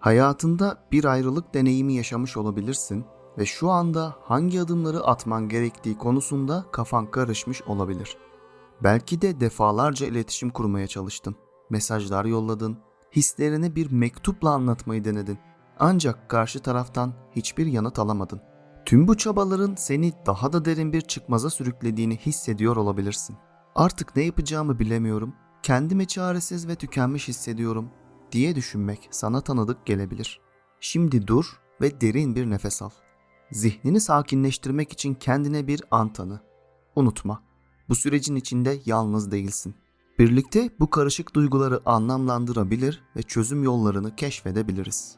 Hayatında bir ayrılık deneyimi yaşamış olabilirsin ve şu anda hangi adımları atman gerektiği konusunda kafan karışmış olabilir. Belki de defalarca iletişim kurmaya çalıştın, mesajlar yolladın, hislerini bir mektupla anlatmayı denedin. Ancak karşı taraftan hiçbir yanıt alamadın. Tüm bu çabaların seni daha da derin bir çıkmaza sürüklediğini hissediyor olabilirsin. Artık ne yapacağımı bilemiyorum, kendimi çaresiz ve tükenmiş hissediyorum diye düşünmek sana tanıdık gelebilir. Şimdi dur ve derin bir nefes al. Zihnini sakinleştirmek için kendine bir an tanı. Unutma, bu sürecin içinde yalnız değilsin. Birlikte bu karışık duyguları anlamlandırabilir ve çözüm yollarını keşfedebiliriz.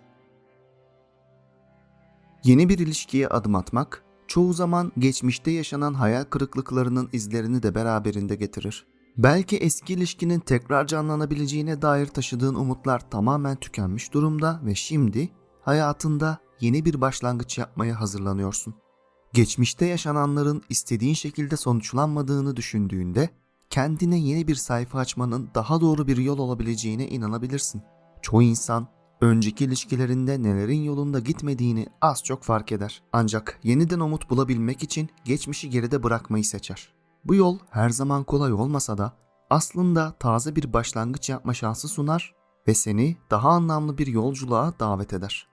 Yeni bir ilişkiye adım atmak, çoğu zaman geçmişte yaşanan hayal kırıklıklarının izlerini de beraberinde getirir. Belki eski ilişkinin tekrar canlanabileceğine dair taşıdığın umutlar tamamen tükenmiş durumda ve şimdi hayatında yeni bir başlangıç yapmaya hazırlanıyorsun. Geçmişte yaşananların istediğin şekilde sonuçlanmadığını düşündüğünde kendine yeni bir sayfa açmanın daha doğru bir yol olabileceğine inanabilirsin. Çoğu insan önceki ilişkilerinde nelerin yolunda gitmediğini az çok fark eder. Ancak yeniden umut bulabilmek için geçmişi geride bırakmayı seçer. Bu yol her zaman kolay olmasa da aslında taze bir başlangıç yapma şansı sunar ve seni daha anlamlı bir yolculuğa davet eder.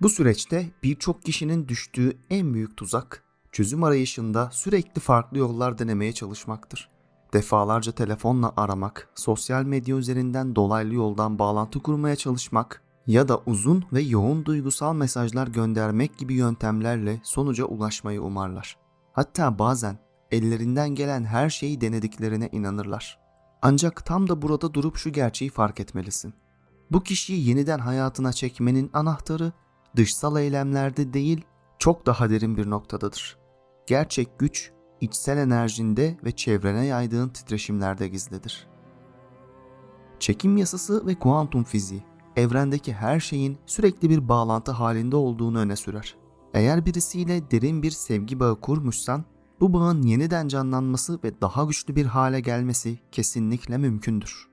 Bu süreçte birçok kişinin düştüğü en büyük tuzak çözüm arayışında sürekli farklı yollar denemeye çalışmaktır. Defalarca telefonla aramak, sosyal medya üzerinden dolaylı yoldan bağlantı kurmaya çalışmak ya da uzun ve yoğun duygusal mesajlar göndermek gibi yöntemlerle sonuca ulaşmayı umarlar. Hatta bazen ellerinden gelen her şeyi denediklerine inanırlar. Ancak tam da burada durup şu gerçeği fark etmelisin. Bu kişiyi yeniden hayatına çekmenin anahtarı dışsal eylemlerde değil, çok daha derin bir noktadadır. Gerçek güç içsel enerjinde ve çevrene yaydığın titreşimlerde gizlidir. Çekim yasası ve kuantum fiziği evrendeki her şeyin sürekli bir bağlantı halinde olduğunu öne sürer. Eğer birisiyle derin bir sevgi bağı kurmuşsan bu bağın yeniden canlanması ve daha güçlü bir hale gelmesi kesinlikle mümkündür.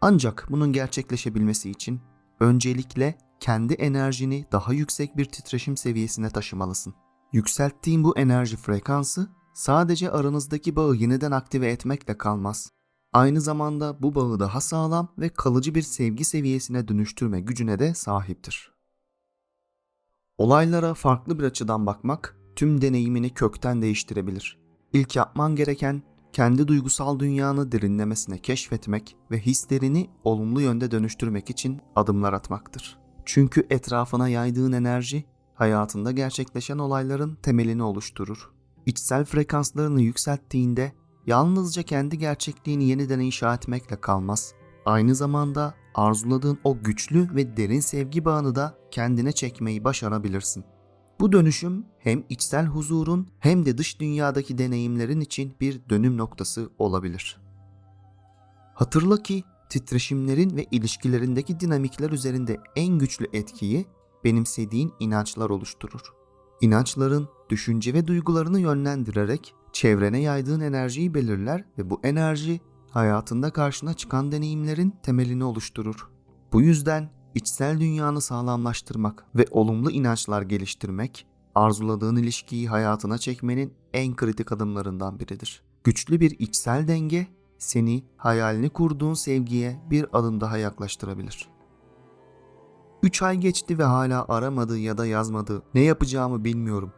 Ancak bunun gerçekleşebilmesi için öncelikle kendi enerjini daha yüksek bir titreşim seviyesine taşımalısın. Yükselttiğin bu enerji frekansı sadece aranızdaki bağı yeniden aktive etmekle kalmaz. Aynı zamanda bu bağı daha sağlam ve kalıcı bir sevgi seviyesine dönüştürme gücüne de sahiptir. Olaylara farklı bir açıdan bakmak tüm deneyimini kökten değiştirebilir. İlk yapman gereken kendi duygusal dünyanı derinlemesine keşfetmek ve hislerini olumlu yönde dönüştürmek için adımlar atmaktır. Çünkü etrafına yaydığın enerji hayatında gerçekleşen olayların temelini oluşturur. İçsel frekanslarını yükselttiğinde yalnızca kendi gerçekliğini yeniden inşa etmekle kalmaz. Aynı zamanda arzuladığın o güçlü ve derin sevgi bağını da kendine çekmeyi başarabilirsin. Bu dönüşüm hem içsel huzurun hem de dış dünyadaki deneyimlerin için bir dönüm noktası olabilir. Hatırla ki titreşimlerin ve ilişkilerindeki dinamikler üzerinde en güçlü etkiyi benimsediğin inançlar oluşturur. İnançların düşünce ve duygularını yönlendirerek çevrene yaydığın enerjiyi belirler ve bu enerji hayatında karşına çıkan deneyimlerin temelini oluşturur. Bu yüzden içsel dünyanı sağlamlaştırmak ve olumlu inançlar geliştirmek, arzuladığın ilişkiyi hayatına çekmenin en kritik adımlarından biridir. Güçlü bir içsel denge seni hayalini kurduğun sevgiye bir adım daha yaklaştırabilir. 3 ay geçti ve hala aramadı ya da yazmadı. Ne yapacağımı bilmiyorum.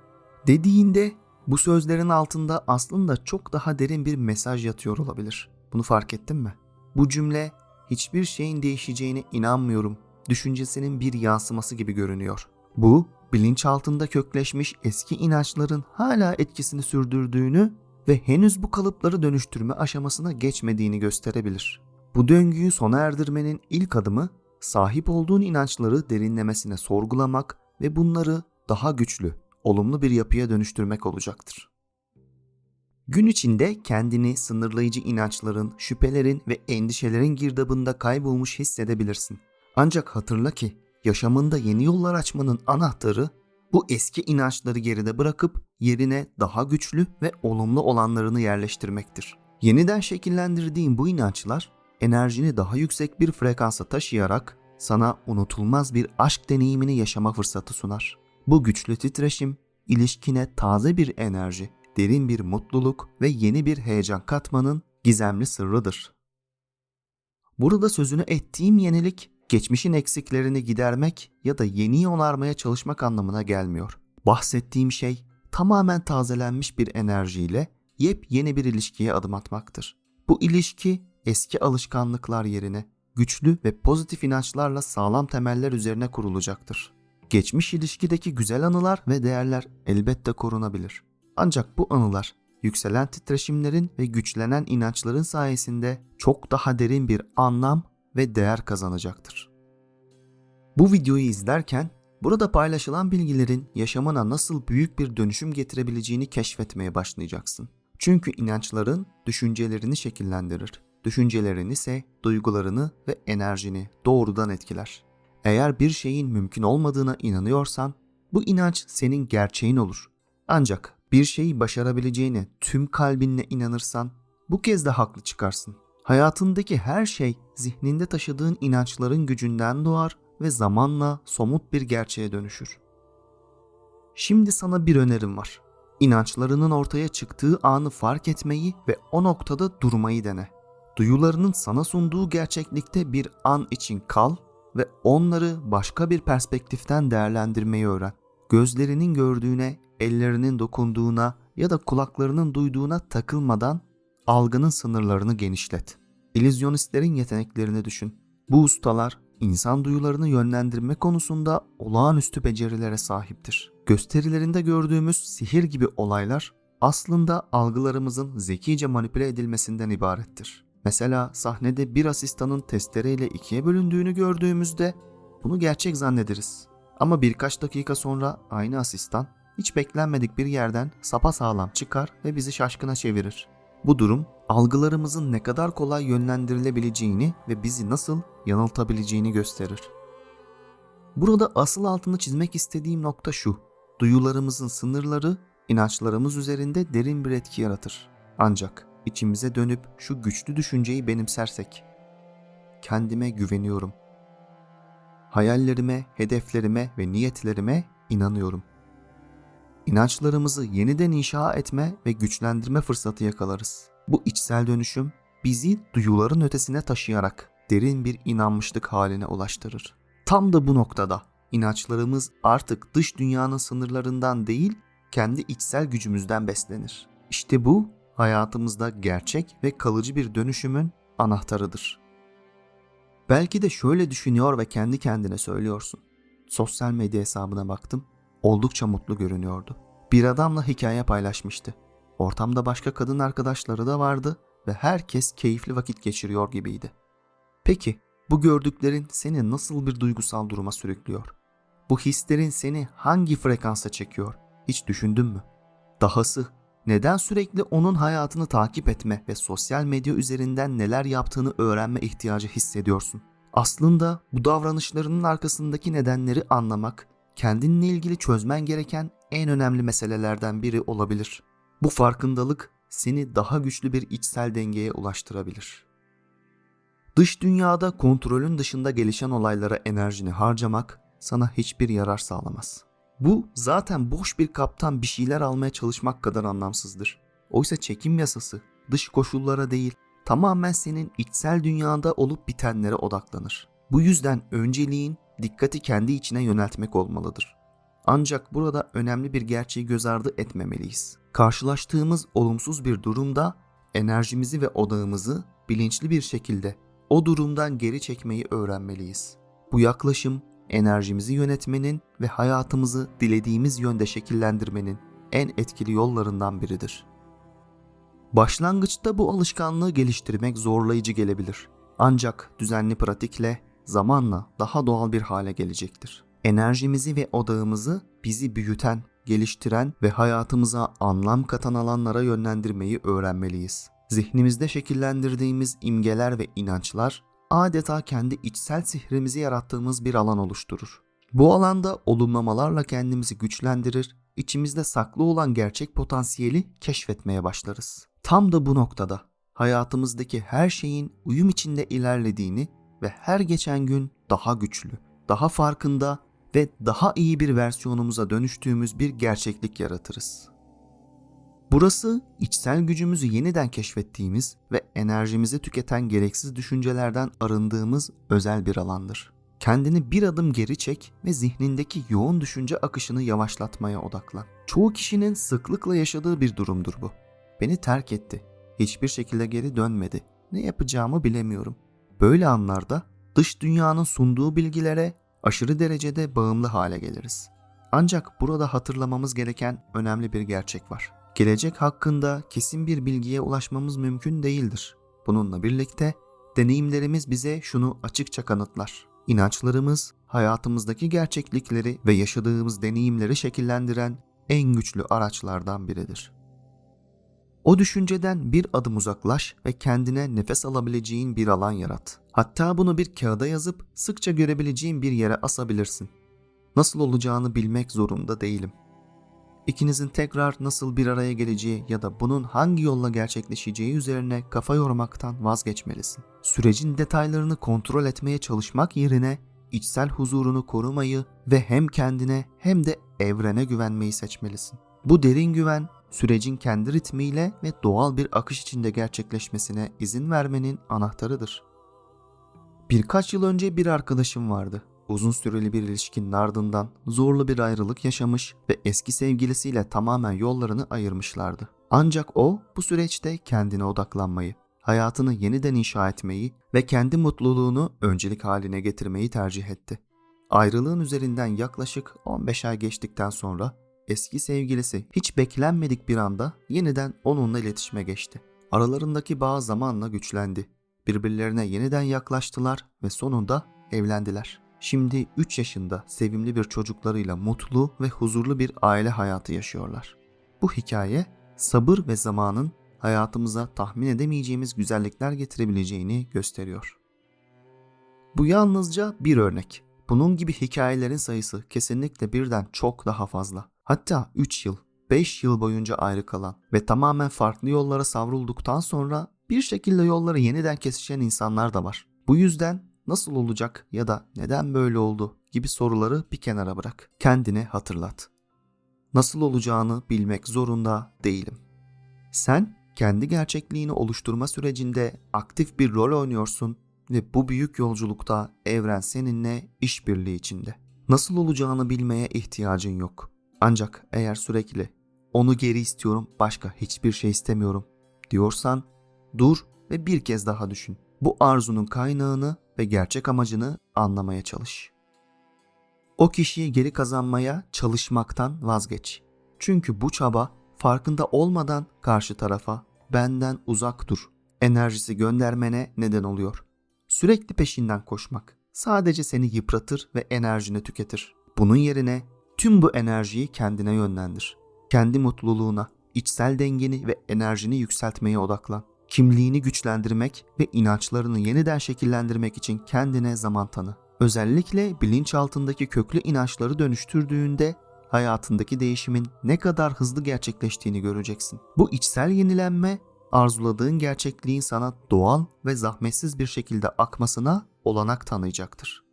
Dediğinde bu sözlerin altında aslında çok daha derin bir mesaj yatıyor olabilir. Bunu fark ettin mi? Bu cümle hiçbir şeyin değişeceğine inanmıyorum düşüncesinin bir yansıması gibi görünüyor. Bu bilinçaltında kökleşmiş eski inançların hala etkisini sürdürdüğünü ve henüz bu kalıpları dönüştürme aşamasına geçmediğini gösterebilir. Bu döngüyü sona erdirmenin ilk adımı sahip olduğun inançları derinlemesine sorgulamak ve bunları daha güçlü, olumlu bir yapıya dönüştürmek olacaktır. Gün içinde kendini sınırlayıcı inançların, şüphelerin ve endişelerin girdabında kaybolmuş hissedebilirsin. Ancak hatırla ki yaşamında yeni yollar açmanın anahtarı bu eski inançları geride bırakıp yerine daha güçlü ve olumlu olanlarını yerleştirmektir. Yeniden şekillendirdiğin bu inançlar enerjini daha yüksek bir frekansa taşıyarak sana unutulmaz bir aşk deneyimini yaşama fırsatı sunar. Bu güçlü titreşim ilişkine taze bir enerji, derin bir mutluluk ve yeni bir heyecan katmanın gizemli sırrıdır. Burada sözünü ettiğim yenilik geçmişin eksiklerini gidermek ya da yeniyi onarmaya çalışmak anlamına gelmiyor. Bahsettiğim şey tamamen tazelenmiş bir enerjiyle yepyeni bir ilişkiye adım atmaktır. Bu ilişki eski alışkanlıklar yerine güçlü ve pozitif inançlarla sağlam temeller üzerine kurulacaktır. Geçmiş ilişkideki güzel anılar ve değerler elbette korunabilir. Ancak bu anılar yükselen titreşimlerin ve güçlenen inançların sayesinde çok daha derin bir anlam ve değer kazanacaktır. Bu videoyu izlerken burada paylaşılan bilgilerin yaşamına nasıl büyük bir dönüşüm getirebileceğini keşfetmeye başlayacaksın. Çünkü inançların düşüncelerini şekillendirir. Düşüncelerin ise duygularını ve enerjini doğrudan etkiler. Eğer bir şeyin mümkün olmadığına inanıyorsan bu inanç senin gerçeğin olur. Ancak bir şeyi başarabileceğine tüm kalbinle inanırsan bu kez de haklı çıkarsın. Hayatındaki her şey zihninde taşıdığın inançların gücünden doğar ve zamanla somut bir gerçeğe dönüşür. Şimdi sana bir önerim var. İnançlarının ortaya çıktığı anı fark etmeyi ve o noktada durmayı dene. Duyularının sana sunduğu gerçeklikte bir an için kal ve onları başka bir perspektiften değerlendirmeyi öğren. Gözlerinin gördüğüne, ellerinin dokunduğuna ya da kulaklarının duyduğuna takılmadan algının sınırlarını genişlet. İllüzyonistlerin yeteneklerini düşün. Bu ustalar insan duyularını yönlendirme konusunda olağanüstü becerilere sahiptir. Gösterilerinde gördüğümüz sihir gibi olaylar aslında algılarımızın zekice manipüle edilmesinden ibarettir. Mesela sahnede bir asistanın testereyle ikiye bölündüğünü gördüğümüzde bunu gerçek zannederiz. Ama birkaç dakika sonra aynı asistan hiç beklenmedik bir yerden sapa sağlam çıkar ve bizi şaşkına çevirir. Bu durum algılarımızın ne kadar kolay yönlendirilebileceğini ve bizi nasıl yanıltabileceğini gösterir. Burada asıl altını çizmek istediğim nokta şu. Duyularımızın sınırları inançlarımız üzerinde derin bir etki yaratır. Ancak içimize dönüp şu güçlü düşünceyi benimsersek kendime güveniyorum. Hayallerime, hedeflerime ve niyetlerime inanıyorum. İnançlarımızı yeniden inşa etme ve güçlendirme fırsatı yakalarız. Bu içsel dönüşüm bizi duyuların ötesine taşıyarak derin bir inanmışlık haline ulaştırır. Tam da bu noktada inançlarımız artık dış dünyanın sınırlarından değil, kendi içsel gücümüzden beslenir. İşte bu hayatımızda gerçek ve kalıcı bir dönüşümün anahtarıdır. Belki de şöyle düşünüyor ve kendi kendine söylüyorsun. Sosyal medya hesabına baktım. Oldukça mutlu görünüyordu. Bir adamla hikaye paylaşmıştı. Ortamda başka kadın arkadaşları da vardı ve herkes keyifli vakit geçiriyor gibiydi. Peki bu gördüklerin seni nasıl bir duygusal duruma sürüklüyor? Bu hislerin seni hangi frekansa çekiyor? Hiç düşündün mü? Dahası neden sürekli onun hayatını takip etme ve sosyal medya üzerinden neler yaptığını öğrenme ihtiyacı hissediyorsun? Aslında bu davranışlarının arkasındaki nedenleri anlamak, kendinle ilgili çözmen gereken en önemli meselelerden biri olabilir. Bu farkındalık seni daha güçlü bir içsel dengeye ulaştırabilir. Dış dünyada kontrolün dışında gelişen olaylara enerjini harcamak sana hiçbir yarar sağlamaz. Bu zaten boş bir kaptan bir şeyler almaya çalışmak kadar anlamsızdır. Oysa çekim yasası dış koşullara değil, tamamen senin içsel dünyada olup bitenlere odaklanır. Bu yüzden önceliğin dikkati kendi içine yöneltmek olmalıdır. Ancak burada önemli bir gerçeği göz ardı etmemeliyiz. Karşılaştığımız olumsuz bir durumda enerjimizi ve odağımızı bilinçli bir şekilde o durumdan geri çekmeyi öğrenmeliyiz. Bu yaklaşım enerjimizi yönetmenin ve hayatımızı dilediğimiz yönde şekillendirmenin en etkili yollarından biridir. Başlangıçta bu alışkanlığı geliştirmek zorlayıcı gelebilir. Ancak düzenli pratikle zamanla daha doğal bir hale gelecektir. Enerjimizi ve odağımızı bizi büyüten, geliştiren ve hayatımıza anlam katan alanlara yönlendirmeyi öğrenmeliyiz. Zihnimizde şekillendirdiğimiz imgeler ve inançlar adeta kendi içsel sihrimizi yarattığımız bir alan oluşturur. Bu alanda olumlamalarla kendimizi güçlendirir, içimizde saklı olan gerçek potansiyeli keşfetmeye başlarız. Tam da bu noktada hayatımızdaki her şeyin uyum içinde ilerlediğini ve her geçen gün daha güçlü, daha farkında ve daha iyi bir versiyonumuza dönüştüğümüz bir gerçeklik yaratırız. Burası içsel gücümüzü yeniden keşfettiğimiz ve enerjimizi tüketen gereksiz düşüncelerden arındığımız özel bir alandır. Kendini bir adım geri çek ve zihnindeki yoğun düşünce akışını yavaşlatmaya odaklan. Çoğu kişinin sıklıkla yaşadığı bir durumdur bu. Beni terk etti. Hiçbir şekilde geri dönmedi. Ne yapacağımı bilemiyorum. Böyle anlarda dış dünyanın sunduğu bilgilere aşırı derecede bağımlı hale geliriz. Ancak burada hatırlamamız gereken önemli bir gerçek var. Gelecek hakkında kesin bir bilgiye ulaşmamız mümkün değildir. Bununla birlikte deneyimlerimiz bize şunu açıkça kanıtlar. İnançlarımız hayatımızdaki gerçeklikleri ve yaşadığımız deneyimleri şekillendiren en güçlü araçlardan biridir. O düşünceden bir adım uzaklaş ve kendine nefes alabileceğin bir alan yarat. Hatta bunu bir kağıda yazıp sıkça görebileceğin bir yere asabilirsin. Nasıl olacağını bilmek zorunda değilim. İkinizin tekrar nasıl bir araya geleceği ya da bunun hangi yolla gerçekleşeceği üzerine kafa yormaktan vazgeçmelisin. Sürecin detaylarını kontrol etmeye çalışmak yerine içsel huzurunu korumayı ve hem kendine hem de evrene güvenmeyi seçmelisin. Bu derin güven sürecin kendi ritmiyle ve doğal bir akış içinde gerçekleşmesine izin vermenin anahtarıdır. Birkaç yıl önce bir arkadaşım vardı. Uzun süreli bir ilişkinin ardından zorlu bir ayrılık yaşamış ve eski sevgilisiyle tamamen yollarını ayırmışlardı. Ancak o bu süreçte kendine odaklanmayı, hayatını yeniden inşa etmeyi ve kendi mutluluğunu öncelik haline getirmeyi tercih etti. Ayrılığın üzerinden yaklaşık 15 ay geçtikten sonra eski sevgilisi hiç beklenmedik bir anda yeniden onunla iletişime geçti. Aralarındaki bağ zamanla güçlendi. Birbirlerine yeniden yaklaştılar ve sonunda evlendiler. Şimdi 3 yaşında sevimli bir çocuklarıyla mutlu ve huzurlu bir aile hayatı yaşıyorlar. Bu hikaye sabır ve zamanın hayatımıza tahmin edemeyeceğimiz güzellikler getirebileceğini gösteriyor. Bu yalnızca bir örnek. Bunun gibi hikayelerin sayısı kesinlikle birden çok daha fazla. Hatta 3 yıl, 5 yıl boyunca ayrı kalan ve tamamen farklı yollara savrulduktan sonra bir şekilde yolları yeniden kesişen insanlar da var. Bu yüzden nasıl olacak ya da neden böyle oldu gibi soruları bir kenara bırak. Kendine hatırlat. Nasıl olacağını bilmek zorunda değilim. Sen kendi gerçekliğini oluşturma sürecinde aktif bir rol oynuyorsun ve bu büyük yolculukta evren seninle işbirliği içinde. Nasıl olacağını bilmeye ihtiyacın yok. Ancak eğer sürekli onu geri istiyorum, başka hiçbir şey istemiyorum diyorsan dur ve bir kez daha düşün. Bu arzunun kaynağını ve gerçek amacını anlamaya çalış. O kişiyi geri kazanmaya çalışmaktan vazgeç. Çünkü bu çaba farkında olmadan karşı tarafa benden uzak dur enerjisi göndermene neden oluyor. Sürekli peşinden koşmak sadece seni yıpratır ve enerjini tüketir. Bunun yerine tüm bu enerjiyi kendine yönlendir. Kendi mutluluğuna, içsel dengeni ve enerjini yükseltmeye odaklan. Kimliğini güçlendirmek ve inançlarını yeniden şekillendirmek için kendine zaman tanı. Özellikle bilinçaltındaki köklü inançları dönüştürdüğünde hayatındaki değişimin ne kadar hızlı gerçekleştiğini göreceksin. Bu içsel yenilenme arzuladığın gerçekliğin sana doğal ve zahmetsiz bir şekilde akmasına olanak tanıyacaktır.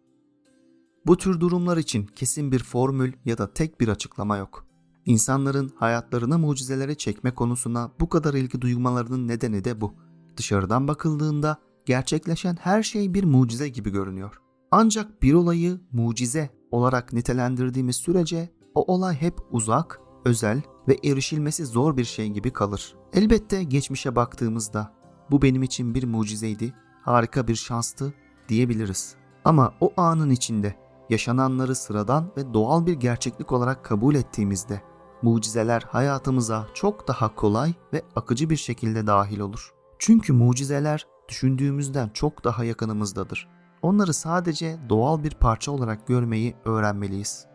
Bu tür durumlar için kesin bir formül ya da tek bir açıklama yok. İnsanların hayatlarına mucizelere çekme konusuna bu kadar ilgi duymalarının nedeni de bu. Dışarıdan bakıldığında gerçekleşen her şey bir mucize gibi görünüyor. Ancak bir olayı mucize olarak nitelendirdiğimiz sürece o olay hep uzak, özel ve erişilmesi zor bir şey gibi kalır. Elbette geçmişe baktığımızda bu benim için bir mucizeydi, harika bir şanstı diyebiliriz. Ama o anın içinde yaşananları sıradan ve doğal bir gerçeklik olarak kabul ettiğimizde mucizeler hayatımıza çok daha kolay ve akıcı bir şekilde dahil olur. Çünkü mucizeler düşündüğümüzden çok daha yakınımızdadır. Onları sadece doğal bir parça olarak görmeyi öğrenmeliyiz.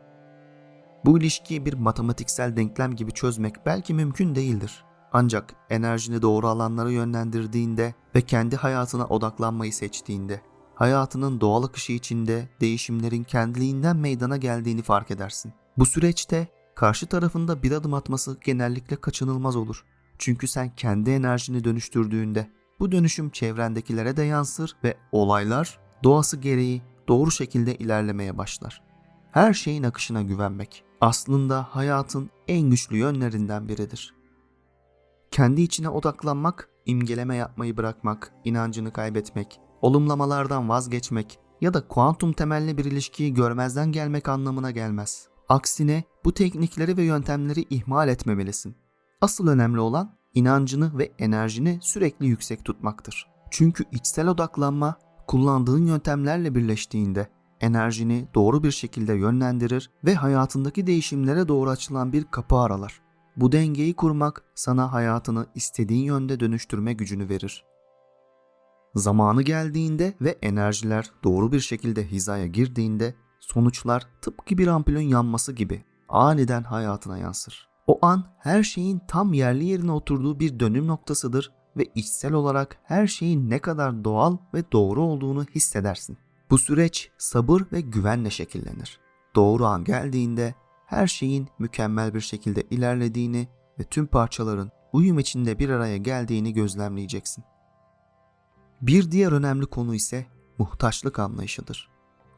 Bu ilişkiyi bir matematiksel denklem gibi çözmek belki mümkün değildir. Ancak enerjini doğru alanlara yönlendirdiğinde ve kendi hayatına odaklanmayı seçtiğinde, hayatının doğal akışı içinde değişimlerin kendiliğinden meydana geldiğini fark edersin. Bu süreçte karşı tarafında bir adım atması genellikle kaçınılmaz olur. Çünkü sen kendi enerjini dönüştürdüğünde bu dönüşüm çevrendekilere de yansır ve olaylar doğası gereği doğru şekilde ilerlemeye başlar. Her şeyin akışına güvenmek aslında hayatın en güçlü yönlerinden biridir. Kendi içine odaklanmak, imgeleme yapmayı bırakmak, inancını kaybetmek, olumlamalardan vazgeçmek ya da kuantum temelli bir ilişkiyi görmezden gelmek anlamına gelmez. Aksine bu teknikleri ve yöntemleri ihmal etmemelisin. Asıl önemli olan inancını ve enerjini sürekli yüksek tutmaktır. Çünkü içsel odaklanma kullandığın yöntemlerle birleştiğinde enerjini doğru bir şekilde yönlendirir ve hayatındaki değişimlere doğru açılan bir kapı aralar. Bu dengeyi kurmak sana hayatını istediğin yönde dönüştürme gücünü verir. Zamanı geldiğinde ve enerjiler doğru bir şekilde hizaya girdiğinde sonuçlar tıpkı bir ampulün yanması gibi aniden hayatına yansır. O an her şeyin tam yerli yerine oturduğu bir dönüm noktasıdır ve içsel olarak her şeyin ne kadar doğal ve doğru olduğunu hissedersin. Bu süreç sabır ve güvenle şekillenir. Doğru an geldiğinde her şeyin mükemmel bir şekilde ilerlediğini ve tüm parçaların uyum içinde bir araya geldiğini gözlemleyeceksin. Bir diğer önemli konu ise muhtaçlık anlayışıdır.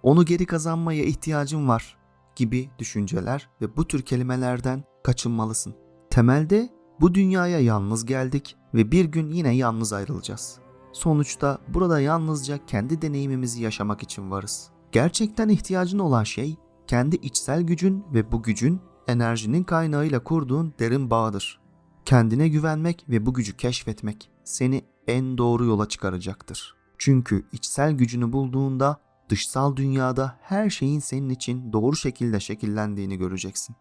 Onu geri kazanmaya ihtiyacım var gibi düşünceler ve bu tür kelimelerden kaçınmalısın. Temelde bu dünyaya yalnız geldik ve bir gün yine yalnız ayrılacağız. Sonuçta burada yalnızca kendi deneyimimizi yaşamak için varız. Gerçekten ihtiyacın olan şey kendi içsel gücün ve bu gücün enerjinin kaynağıyla kurduğun derin bağdır. Kendine güvenmek ve bu gücü keşfetmek seni en doğru yola çıkaracaktır. Çünkü içsel gücünü bulduğunda dışsal dünyada her şeyin senin için doğru şekilde şekillendiğini göreceksin.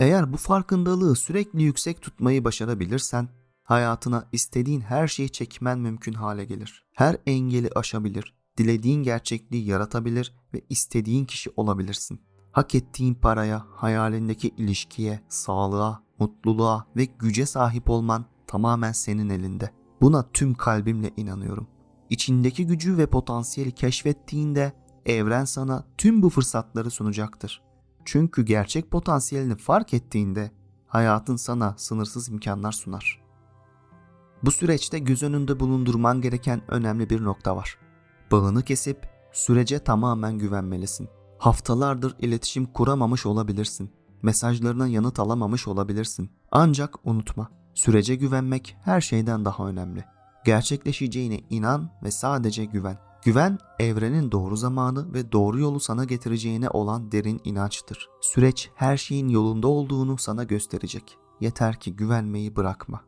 Eğer bu farkındalığı sürekli yüksek tutmayı başarabilirsen, hayatına istediğin her şeyi çekmen mümkün hale gelir. Her engeli aşabilir, dilediğin gerçekliği yaratabilir ve istediğin kişi olabilirsin. Hak ettiğin paraya, hayalindeki ilişkiye, sağlığa, mutluluğa ve güce sahip olman tamamen senin elinde. Buna tüm kalbimle inanıyorum. İçindeki gücü ve potansiyeli keşfettiğinde evren sana tüm bu fırsatları sunacaktır. Çünkü gerçek potansiyelini fark ettiğinde hayatın sana sınırsız imkanlar sunar. Bu süreçte göz önünde bulundurman gereken önemli bir nokta var. Bağını kesip sürece tamamen güvenmelisin. Haftalardır iletişim kuramamış olabilirsin. Mesajlarına yanıt alamamış olabilirsin. Ancak unutma, sürece güvenmek her şeyden daha önemli. Gerçekleşeceğine inan ve sadece güven. Güven, evrenin doğru zamanı ve doğru yolu sana getireceğine olan derin inançtır. Süreç her şeyin yolunda olduğunu sana gösterecek. Yeter ki güvenmeyi bırakma.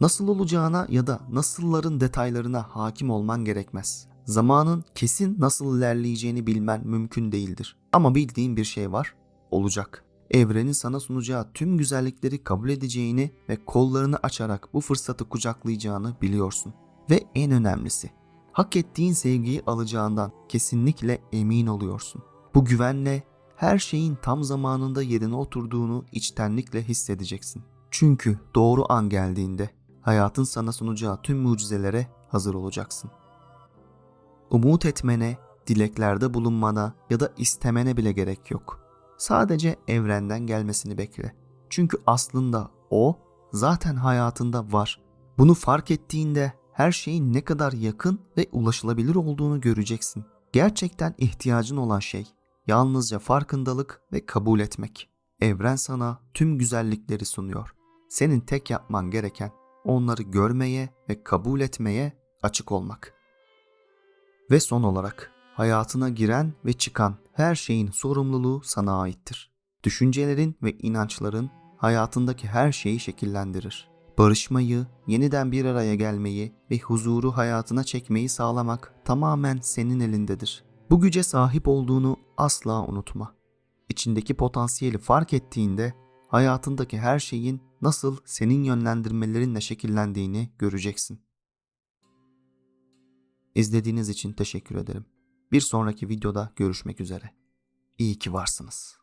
Nasıl olacağına ya da nasılların detaylarına hakim olman gerekmez. Zamanın kesin nasıl ilerleyeceğini bilmen mümkün değildir. Ama bildiğin bir şey var, olacak. Evrenin sana sunacağı tüm güzellikleri kabul edeceğini ve kollarını açarak bu fırsatı kucaklayacağını biliyorsun. Ve en önemlisi, hak ettiğin sevgiyi alacağından kesinlikle emin oluyorsun. Bu güvenle her şeyin tam zamanında yerine oturduğunu içtenlikle hissedeceksin. Çünkü doğru an geldiğinde hayatın sana sunacağı tüm mucizelere hazır olacaksın. Umut etmene, dileklerde bulunmana ya da istemene bile gerek yok. Sadece evrenden gelmesini bekle. Çünkü aslında o zaten hayatında var. Bunu fark ettiğinde her şeyin ne kadar yakın ve ulaşılabilir olduğunu göreceksin. Gerçekten ihtiyacın olan şey yalnızca farkındalık ve kabul etmek. Evren sana tüm güzellikleri sunuyor. Senin tek yapman gereken onları görmeye ve kabul etmeye açık olmak. Ve son olarak hayatına giren ve çıkan her şeyin sorumluluğu sana aittir. Düşüncelerin ve inançların hayatındaki her şeyi şekillendirir. Barışmayı, yeniden bir araya gelmeyi ve huzuru hayatına çekmeyi sağlamak tamamen senin elindedir. Bu güce sahip olduğunu asla unutma. İçindeki potansiyeli fark ettiğinde hayatındaki her şeyin nasıl senin yönlendirmelerinle şekillendiğini göreceksin. İzlediğiniz için teşekkür ederim. Bir sonraki videoda görüşmek üzere. İyi ki varsınız.